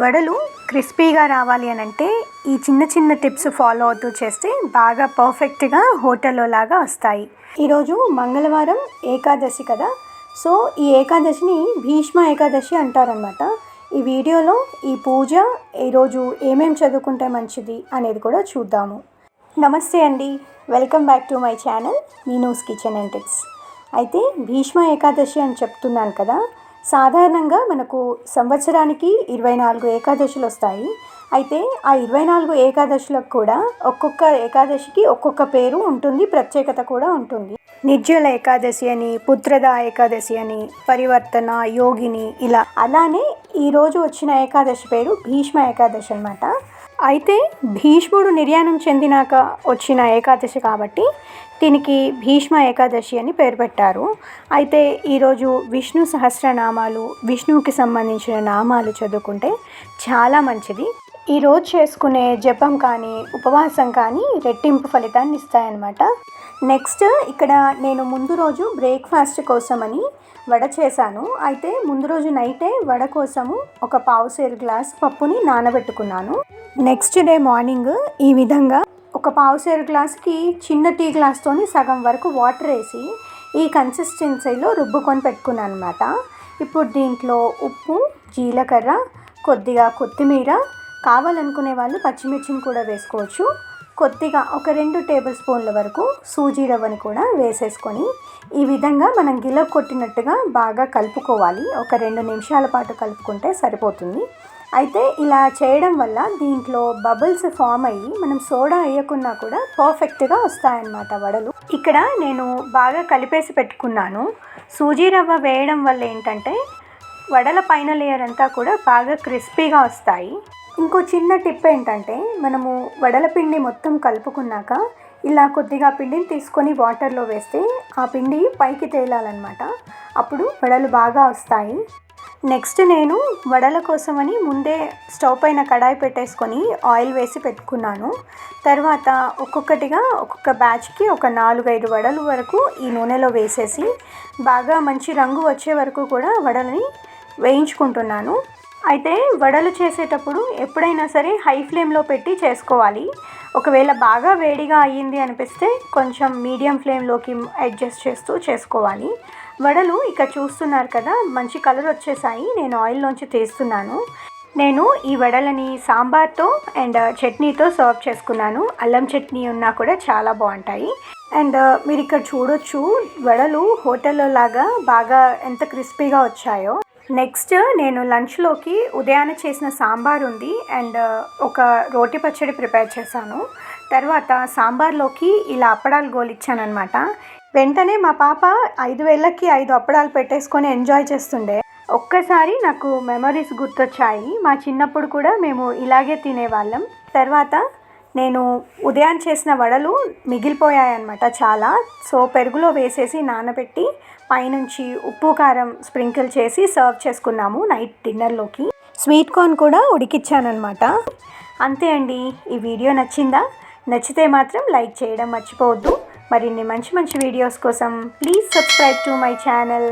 వడలు క్రిస్పీగా రావాలి అని అంటే ఈ చిన్న చిన్న టిప్స్ ఫాలో అవుతూ చేస్తే బాగా పర్ఫెక్ట్గా హోటల్లో లాగా వస్తాయి. ఈరోజు మంగళవారం ఏకాదశి కదా? సో ఈ ఏకాదశిని భీష్మ ఏకాదశి అంటారనమాట ఈ వీడియోలో ఈ పూజ ఈరోజు ఏమేం చదువుకుంటే మంచిది అనేది కూడా చూద్దాము. నమస్తే అండి. Welcome back to my channel Meenu's kitchen and tips. అయితే భీష్మ ఏకాదశి అని చెప్తున్నాను కదా? సాధారణంగా మనకు సంవత్సరానికి ఇరవై నాలుగు ఏకాదశులు వస్తాయి. అయితే ఆ ఇరవై నాలుగు ఏకాదశులకు కూడా ఒక్కొక్క ఏకాదశికి ఒక్కొక్క పేరు ఉంటుంది ప్రత్యేకత కూడా ఉంటుంది. నిర్జల ఏకాదశి అని పుత్రద ఏకాదశి అని పరివర్తన యోగిని ఇలా. అలానే ఈరోజు వచ్చిన ఏకాదశి పేరు భీష్మ ఏకాదశి అనమాట అయితే భీష్ముడు నిర్యాణం చెందినాక వచ్చిన ఏకాదశి కాబట్టి దీనికి భీష్మ ఏకాదశి అని పేరు పెట్టారు. అయితే ఈరోజు విష్ణు సహస్రనామాలు విష్ణువుకి సంబంధించిన నామాలు చదువుకుంటే చాలా మంచిది. ఈరోజు చేసుకునే జపం కానీ ఉపవాసం కానీ రెట్టింపు ఫలితాన్ని ఇస్తాయన్నమాట. నెక్స్ట్ ఇక్కడ నేను ముందు రోజు బ్రేక్ఫాస్ట్ కోసమని వడ చేశాను. అయితే ముందు రోజు నైటే వడ కోసము ఒక పావు సేరు గ్లాస్ పప్పుని నానబెట్టుకున్నాను. నెక్స్ట్ డే మార్నింగ్ ఈ విధంగా ఒక పావు సేరు గ్లాస్కి చిన్న టీ గ్లాస్తోని సగం వరకు వాటర్ వేసి ఈ కన్సిస్టెన్సీలో రుబ్బుకొని పెట్టుకున్నాను అనమాట ఇప్పుడు దీంట్లో ఉప్పు జీలకర్ర కొద్దిగా కొత్తిమీర కావాలనుకునే వాళ్ళు పచ్చిమిర్చిని కూడా వేసుకోవచ్చు. కొద్దిగా ఒక రెండు టేబుల్ స్పూన్ల వరకు సూజీ రవ్వని కూడా వేసేసుకొని ఈ విధంగా మనం గిల కొట్టినట్టుగా బాగా కలుపుకోవాలి. ఒక రెండు నిమిషాల పాటు కలుపుకుంటే సరిపోతుంది. అయితే ఇలా చేయడం వల్ల దీంట్లో బబుల్స్ ఫామ్ అయ్యి మనం సోడా వేయకున్నా కూడా పర్ఫెక్ట్గా వస్తాయన్నమాట వడలు. ఇక్కడ నేను బాగా కలిపేసి పెట్టుకున్నాను. సూజీ రవ్వ వేయడం వల్ల ఏంటంటే వడల పైన లేయర్ అంతా కూడా బాగా క్రిస్పీగా వస్తాయి. ఇంకో చిన్న టిప్ ఏంటంటే మనము వడల పిండి మొత్తం కలుపుకున్నాక ఇలా కొద్దిగా పిండిని తీసుకొని వాటర్లో వేస్తే ఆ పిండి పైకి తేలాలన్నమాట. అప్పుడు వడలు బాగా వస్తాయి. నెక్స్ట్ నేను వడల కోసమని ముందే స్టవ్ పైన కడాయి పెట్టేసుకొని ఆయిల్ వేసి పెట్టుకున్నాను. తర్వాత ఒక్కొక్కటిగా ఒక్కొక్క బ్యాచ్కి ఒక నాలుగైదు వడలు వరకు ఈ నూనెలో వేసేసి బాగా మంచి రంగు వచ్చే వరకు కూడా వడలని వేయించుకుంటున్నాను. అయితే వడలు చేసేటప్పుడు ఎప్పుడైనా సరే హై ఫ్లేమ్లో పెట్టి చేసుకోవాలి. ఒకవేళ బాగా వేడిగా అయ్యింది అనిపిస్తే కొంచెం మీడియం ఫ్లేమ్లోకి అడ్జస్ట్ చేస్తూ చేసుకోవాలి. వడలు ఇక చూస్తున్నారు కదా మంచి కలర్ వచ్చేసాయి. నేను ఆయిల్లోంచి తీస్తున్నాను. నేను ఈ వడలని సాంబార్తో అండ్ చట్నీతో సర్వ్ చేసుకున్నాను. అల్లం చట్నీ ఉన్నా కూడా చాలా బాగుంటాయి. అండ్ మీరు ఇక్కడ చూడొచ్చు వడలు హోటల్లో లాగా బాగా ఎంత క్రిస్పీగా వచ్చాయో. నెక్స్ట్ నేను లంచ్లోకి ఉదయాన్నే చేసిన సాంబార్ ఉంది అండ్ uh, ఒక రోటి పచ్చడి ప్రిపేర్ చేశాను. తర్వాత సాంబార్లోకి ఇలా అప్పడాలు గోలిచ్చానమాట వెంటనే మా పాప ఐదు వేలకి ఐదు అప్పడాలు పెట్టేసుకొని ఎంజాయ్ చేస్తుండే. ఒక్కసారి నాకు మెమరీస్ గుర్తొచ్చాయి. మా చిన్నప్పుడు కూడా మేము ఇలాగే తినేవాళ్ళం. తర్వాత నేను ఉదయం చేసిన వడలు మిగిలిపోయాయన్నమాట చాలా. సో పెరుగులో వేసేసి నానబెట్టి పైనుంచి ఉప్పు కారం స్ప్రింకిల్ చేసి సర్వ్ చేసుకున్నాము నైట్ డిన్నర్లోకి. స్వీట్ కార్న్ కూడా ఉడికిచ్చానమాట అంతే అండి. ఈ వీడియో నచ్చిందా? నచ్చితే మాత్రం లైక్ చేయడం మర్చిపోవద్దు. మరిన్ని మంచి మంచి వీడియోస్ కోసం please subscribe to my channel.